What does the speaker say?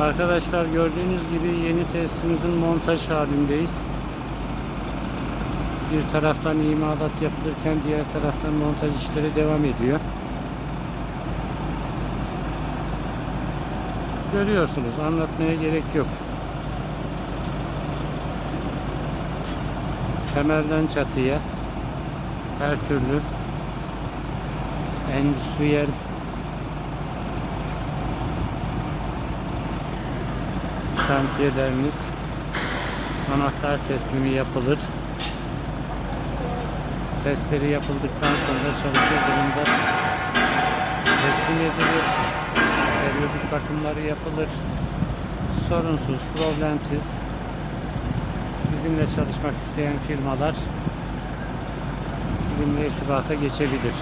Arkadaşlar gördüğünüz gibi yeni tesisimizin montaj halindeyiz. Bir taraftan imalat yapılırken diğer taraftan montaj işleri devam ediyor. Görüyorsunuz anlatmaya gerek yok. Temelden çatıya her türlü endüstriyel şantiyeleriniz anahtar teslimi yapılır. Testleri yapıldıktan sonra çalışır durumda teslim edilir. Periyodik bakımları yapılır. Sorunsuz, problemsiz bizimle çalışmak isteyen firmalar bizimle irtibata geçebilir.